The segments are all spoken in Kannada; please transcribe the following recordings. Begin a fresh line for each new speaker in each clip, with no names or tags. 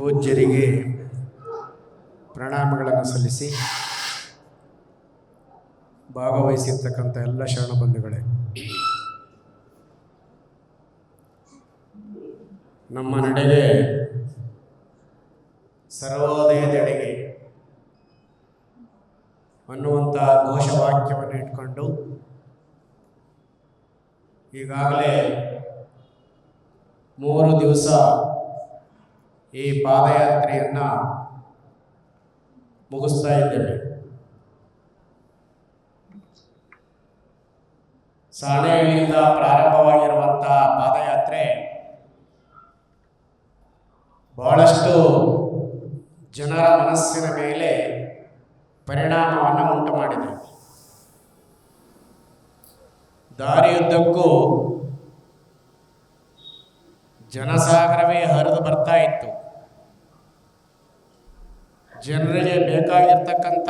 ಪೂಜ್ಯರಿಗೆ ಪ್ರಣಾಮಗಳನ್ನು ಸಲ್ಲಿಸಿ ಭಾಗವಹಿಸಿರ್ತಕ್ಕಂಥ ಎಲ್ಲ ಶರಣ ಬಂಧುಗಳೇ ನಮ್ಮ ನಡೆಗೆ ಸರ್ವೋದಯದೆಡೆಗೆ ಅನ್ನುವಂಥ ಘೋಷವಾಕ್ಯವನ್ನು ಇಟ್ಕೊಂಡು ಈಗಾಗಲೇ ಮೂರು ದಿವಸ ಈ ಪಾದಯಾತ್ರೆಯನ್ನು ಮುಗಿಸ್ತಾ ಇದ್ದೇವೆ. ಸಾಣೆಯಿಂದ ಪ್ರಾರಂಭವಾಗಿರುವಂತಹ ಪಾದಯಾತ್ರೆ ಬಹಳಷ್ಟು ಜನರ ಮನಸ್ಸಿನ ಮೇಲೆ ಪರಿಣಾಮವನ್ನು ಉಂಟು ಮಾಡಿದೆ ದಾರಿಯುದ್ದಕ್ಕೂ ಜನಸಾಗರವೇ ಹರಿದು ಬರ್ತಾ ಇತ್ತು. ಜನರಿಗೆ ಬೇಕಾಗಿರ್ತಕ್ಕಂಥ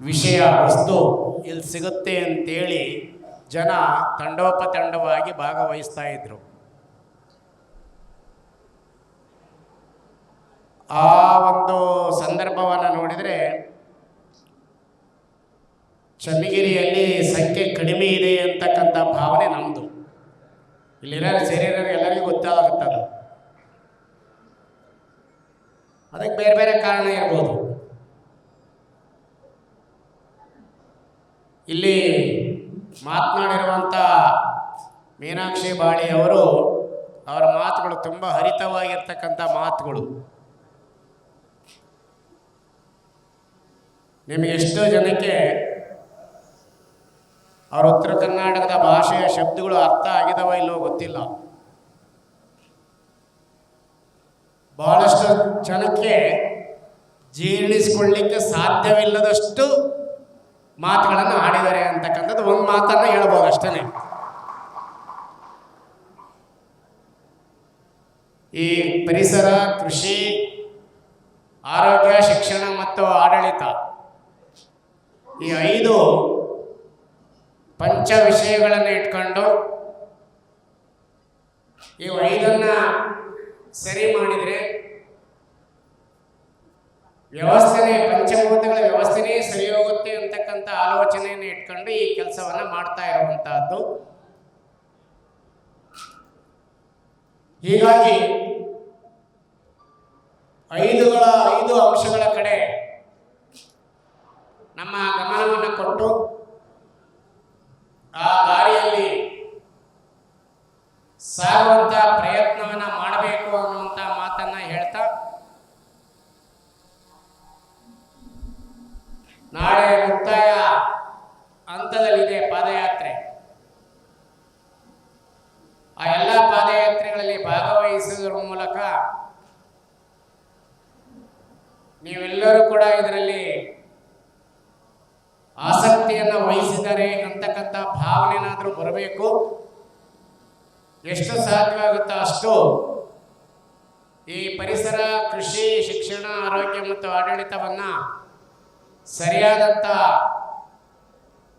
ವಿಷಯ, ವಸ್ತು ಇಲ್ಲಿ ಸಿಗುತ್ತೆ ಅಂತೇಳಿ ಜನ ತಂಡೋಪ ತಂಡವಾಗಿ ಭಾಗವಹಿಸ್ತಾ ಇದ್ರು. ಆ ಒಂದು ಸಂದರ್ಭವನ್ನು ನೋಡಿದರೆ ಚನ್ನಗಿರಿಯಲ್ಲಿ ಸಂಖ್ಯೆ ಕಡಿಮೆ ಇದೆ ಅಂತಕ್ಕಂಥ ಭಾವನೆ ನಮ್ಮದು ಇಲ್ಲಿರೋ ಸೇರಿರೋರು ಎಲ್ಲರಿಗೂ ಗೊತ್ತಾಗುತ್ತದು. ಅದಕ್ಕೆ ಬೇರೆ ಬೇರೆ ಕಾರಣ ಇರ್ಬೋದು. ಇಲ್ಲಿ ಮಾತನಾಡಿರುವಂಥ ಮೀನಾಕ್ಷಿ ಬಾಳಿ ಅವರು ಅವರ ಮಾತುಗಳು ತುಂಬ ಹರಿತವಾಗಿರ್ತಕ್ಕಂಥ ಮಾತುಗಳು. ನಿಮಗೆ ಎಷ್ಟೋ ಜನಕ್ಕೆ ಅವ್ರ ಉತ್ತರ ಕರ್ನಾಟಕದ ಭಾಷೆಯ ಶಬ್ದಗಳು ಅರ್ಥ ಆಗಿದವ ಇಲ್ಲವೋ ಗೊತ್ತಿಲ್ಲ. ಬಹಳಷ್ಟು ಜನಕ್ಕೆ ಜೀರ್ಣಿಸ್ಕೊಳ್ಳಿಕ್ಕೆ ಸಾಧ್ಯವಿಲ್ಲದಷ್ಟು ಮಾತುಗಳನ್ನು ಆಡಿದ್ದಾರೆ ಅಂತಕ್ಕಂಥದ್ದು ಒಂದು ಮಾತನ್ನು ಹೇಳ್ಬೋದು ಅಷ್ಟೇ ಈ ಪರಿಸರ, ಕೃಷಿ, ಆರೋಗ್ಯ, ಶಿಕ್ಷಣ ಮತ್ತು ಆಡಳಿತ ಈ ಐದು ಪಂಚ ವಿಷಯಗಳನ್ನು ಇಟ್ಕೊಂಡು ಈ ಐದನ್ನ ಸರಿ ಮಾಡಿದರೆ ವ್ಯವಸ್ಥೆನೇ ಪಂಚಭೂತಗಳ ವ್ಯವಸ್ಥೆನೇ ಸರಿ ಹೋಗುತ್ತೆ ಅಂತಕ್ಕಂಥ ಆಲೋಚನೆಯನ್ನು ಇಟ್ಕೊಂಡು ಈ ಕೆಲಸವನ್ನು ಮಾಡ್ತಾ ಇರುವಂತಹದ್ದು. ಹೀಗಾಗಿ ಐದುಗಳ, ಐದು ಅಂಶಗಳ ಕಡೆ ನಮ್ಮ ಗಮನವನ್ನು ಕೊಟ್ಟು ಆ ದಾರಿಯಲ್ಲಿ ಸಾಗುವಂತ ಪ್ರಯತ್ನವನ್ನ ಮಾಡಬೇಕು ಅನ್ನುವಂಥ ಮಾತನ್ನ ಹೇಳ್ತಾ ನಾಳೆ ಮುಕ್ತಾಯ, ಹಂತದಲ್ಲಿದೆ ಪಾದಯಾತ್ರೆ. ಆ ಎಲ್ಲ ಪಾದಯಾತ್ರೆಗಳಲ್ಲಿ ಭಾಗವಹಿಸುವುದರ ಮೂಲಕ ನೀವೆಲ್ಲರೂ ಕೂಡ ಇದರಲ್ಲಿ ಆಸಕ್ತಿಯನ್ನು ವಹಿಸಿದರೆ ಅಂತಕ್ಕಂಥ ಭಾವನೆನಾದರೂ ಬರಬೇಕು. ಎಷ್ಟು ಸಾಧ್ಯವಾಗುತ್ತೋ ಅಷ್ಟು ಈ ಪರಿಸರ, ಕೃಷಿ, ಶಿಕ್ಷಣ, ಆರೋಗ್ಯ ಮತ್ತು ಆಡಳಿತವನ್ನು ಸರಿಯಾದಂಥ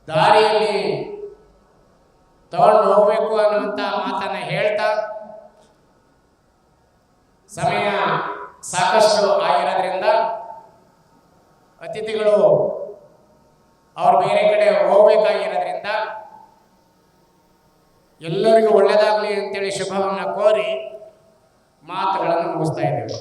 ದಾರಿಯಲ್ಲಿ ತಗೊಂಡು ಹೋಗ್ಬೇಕು ಅನ್ನುವಂಥ ಮಾತನ್ನ ಹೇಳ್ತಾ ಸಮಯ ಸಾಕಷ್ಟು ಆಗಿರೋದ್ರಿಂದ ಅತಿಥಿಗಳು ಅವ್ರು ಬೇರೆ ಕಡೆ ಹೋಗ್ಬೇಕಾಗಿರೋದ್ರಿಂದ ಎಲ್ಲರಿಗೂ ಒಳ್ಳೆಯದಾಗಲಿ ಅಂತೇಳಿ ಶುಭವನ್ನು ಕೋರಿ ಮಾತುಗಳನ್ನು ಮುಗಿಸ್ತಾ ಇದ್ದೇವೆ.